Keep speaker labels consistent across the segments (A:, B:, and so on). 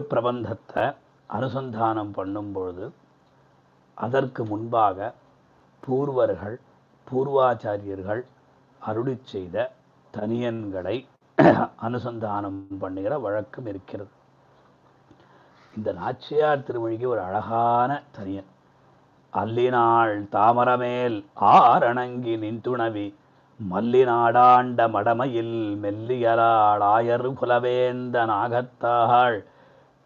A: பிரபந்தத்தை அனுசந்தானம் பண்ணும்பொழுது அதற்கு முன்பாக பூர்வர்கள் பூர்வாச்சாரியர்கள் அருளி செய்த தனியன்களை அனுசந்தானம் பண்ணுகிற வழக்கம் இருக்கிறது. இந்த நாச்சியார் திருமொழிக்கு ஒரு அழகான தனியன். அல்லினாள் தாமரமேல் ஆரணங்கி நின்துணவி மல்லினாடாண்ட மடமையில் மெல்லியலாள் ஆயர் குலவேந்த நாகத்தாள்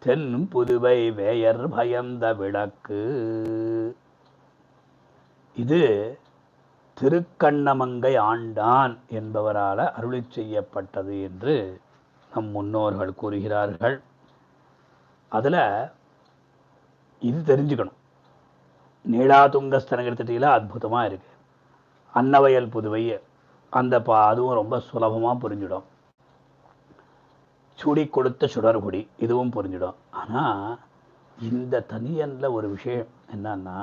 A: தென் புதுவை வேயர் பயந்த விளக்கு. இது திருக்கண்ணமங்கை ஆண்டான் என்பவரால் அருளி செய்யப்பட்டது என்று நம் முன்னோர்கள் கூறுகிறார்கள். அதில் இது தெரிஞ்சுக்கணும். நீளாதுங்கஸ்தனம் எடுத்துட்டீங்களா? அற்புதமாக இருக்குது அன்னவயல் புதுவை அந்த பா அதுவும் ரொம்ப சுலபமாக புரிஞ்சிடும். சுடி கொடுத்த சுடர்குடி இதுவும் புரிஞ்சிடும். ஆனால் இந்த தனியனில் ஒரு விஷயம் என்னன்னா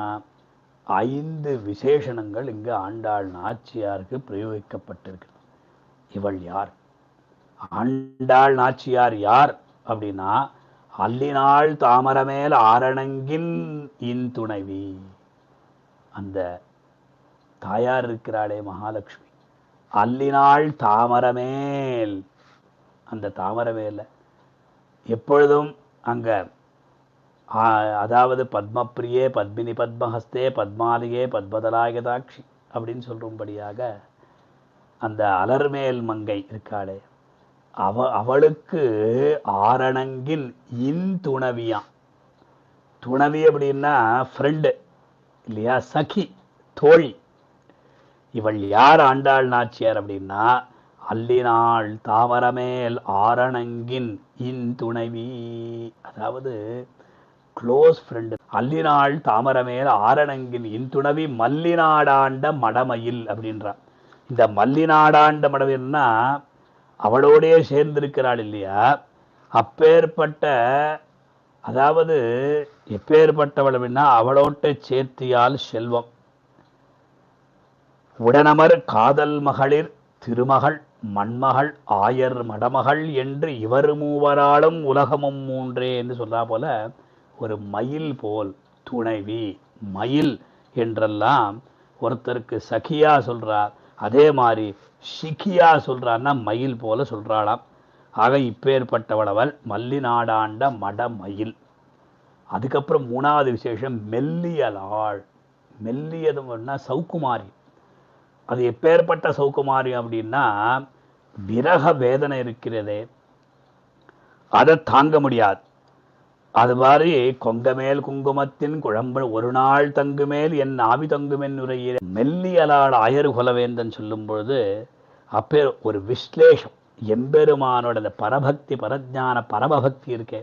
A: ஐந்து விசேஷணங்கள் இங்கு ஆண்டாள் நாச்சியாருக்கு பிரயோகிக்கப்பட்டிருக்கு. இவள் யார்? ஆண்டாள் நாச்சியார் யார் அப்படின்னா அல்லினாள் தாமரமேல் ஆரணங்கின் இன் துணைவி அந்த தாயார் இருக்கிறாளே மகாலட்சுமி. அல்லினாள் தாமரமேல் அந்த தாமரமேல எப்பொழுதும் அங்கே அதாவது பத்மப்பிரியே பத்மினி பத்மஹஸ்தே பத்மாலியே பத்மதலாயதாட்சி அப்படின்னு சொல்லும்படியாக அந்த அலர்மேல் மங்கை இருக்காளே. அவ அவளுக்கு ஆரணங்கின் இன் துணவியான் துணவி அப்படின்னா ஃப்ரெண்டு இல்லையா? சகி தோழி. இவள் யார் ஆண்டாள் நாச்சியார் அப்படின்னா அல்லினாள் தாமரமேல் ஆரணங்கின் இன் துணைவி அதாவது க்ளோஸ் ஃப்ரெண்டு அல்லினாள் தாமரமேல் ஆரணங்கின் இன் துணவி மல்லிநாடாண்ட மடமயில் அப்படின்றான் இந்த மல்லிநாடாண்ட மடமயில்னா அவளோடையே சேர்ந்திருக்கிறாள் இல்லையா? அப்பேற்பட்ட அதாவது எப்பேற்பட்டவள் அப்படின்னா அவளோட்ட சேர்த்தியால் செல்வம். உடனமர் காதல் மகளிர் திருமகள். மண்மகள் ஆயர் மடமகள் என்று இவர் மூவராலும் உலகமும் மூன்றே என்று சொல்லா போல ஒரு மயில் போல் துணைவி மயில் என்றெல்லாம் ஒருத்தருக்கு சகியா சொல்றார் அதே மாதிரி சிக்கியா சொல்றான்னா மயில் போல சொல்றாளாம். ஆக இப்பேற்பட்டவளவள் மல்லி நாடாண்ட மட மயில் அதுக்கப்புறம் மூணாவது விசேஷம் மெல்லியலாள். மெல்லியதுன்னா சவுக்குமாரி அது எப்பேற்பட்ட சௌக்குமாரி அப்படின்னா விரக வேதனை இருக்கிறதே. அதை தாங்க முடியாது. அது மாதிரி கொங்கமேல் குங்குமத்தின் குழம்பு ஒரு நாள் தங்குமேல் என் ஆவி தங்குமென் உரையில் மெல்லியலால் ஆயர் குலவேந்தன் சொல்லும் பொழுது அப்பே ஒரு விஸ்லேஷம். எம்பெருமானோட அந்த பரபக்தி பரஜான பரமபக்தி இருக்கே.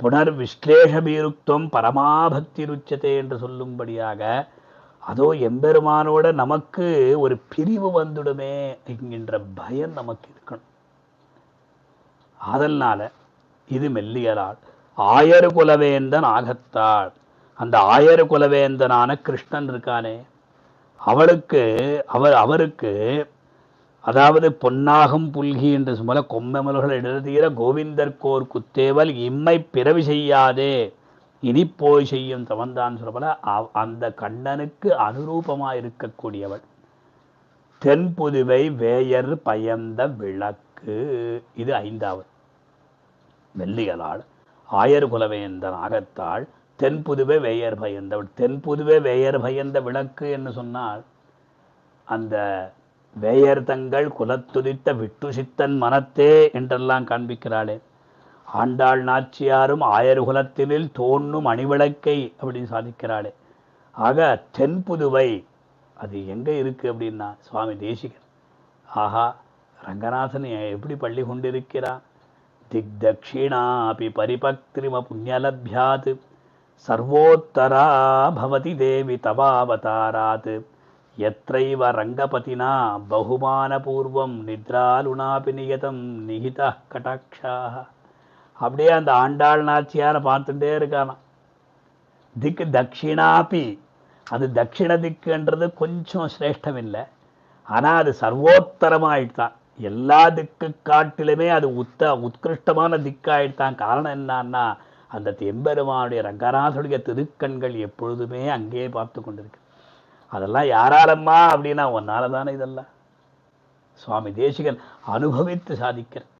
A: புனர் விஸ்லேஷபீருக்தம் பரமாபக்தி ருச்சதே என்று சொல்லும்படியாக அதோ எம்பெருமானோட நமக்கு ஒரு பிரிவு வந்துடுமே என்கின்ற பயம் நமக்கு இருக்கணும். அதனால இது மெல்லியலாள் ஆயரு குலவேந்தன் ஆகத்தாள் அந்த ஆயரு குலவேந்தனான கிருஷ்ணன் இருக்கானே அவளுக்கு அவர் அவருக்கு அதாவது பொன்னாகும் புல்கி என்று சுமல கொம்மெமல்கள் எழுதீர கோவிந்தர்கோர் குத்தேவல் இம்மை பிறவி செய்யாதே இனிப்போய் செய்யும் தவந்தான் சொல்லப்பல அவ்- அந்த கண்ணனுக்கு அனுரூபமா இருக்கக்கூடியவள். தென்புதுவை வேயர் பயந்த விளக்கு. இது ஐந்தாவது. வெள்ளியலாள் ஆயர் குலவேந்தன் அகத்தாள் தென்புதுவே வேயர் பயந்தவள். தென்புதுவே வேயர் பயந்த விளக்கு என்று சொன்னால் அந்த வேயர் தங்கள் குலத்துதித்த விட்டு சித்தன் மனத்தே என்றெல்லாம் காண்பிக்கிறாளே. ஆண்டாள் நாச்சியாரும் ஆயர் குலத்தினில் தோன்றும் அணிவிளக்கை அப்படின்னு சாதிக்கிறாளே. ஆக தென்புதுவை அது எங்கே இருக்குது அப்படின்னா சுவாமி தேசிகர் ஆஹா ரங்கநாதன் எப்படி பள்ளி கொண்டிருக்கிறான்? திக்தக்ஷிணாபி பரிபக்திரிம புண்ணியலப்யாத். சர்வோத்தரா பவதி தேவி தவாவதாராத். எத்தைவ ரங்கபதினா பகுமானபூர்வம் நித்ராலுனாபி நியதம் நிகிதா கடாட்சாக அப்படியே அந்த ஆண்டாள் நாச்சியாரை பார்த்துட்டே இருக்கானாம். திக்கு தக்ஷிணாபி அது தட்சிண திக்குன்றது கொஞ்சம் சிரேஷ்டம் இல்லை ஆனால் அது சர்வோத்தரமாயிட்டான். எல்லா திக்கு காட்டிலுமே அது உத்த உத்கிருஷ்டமான திக்காயிட்டான். காரணம் என்னன்னா அந்த எம்பெருமானுடைய ரங்கநாதனுடைய திருக்கண்கள் எப்பொழுதுமே அங்கேயே பார்த்து கொண்டிருக்கு. அதெல்லாம் யாராலம்மா அப்படின்னா உன்னால தானே இதெல்லாம். சுவாமி தேசிகன் அனுபவித்து சாதிக்கிறேன்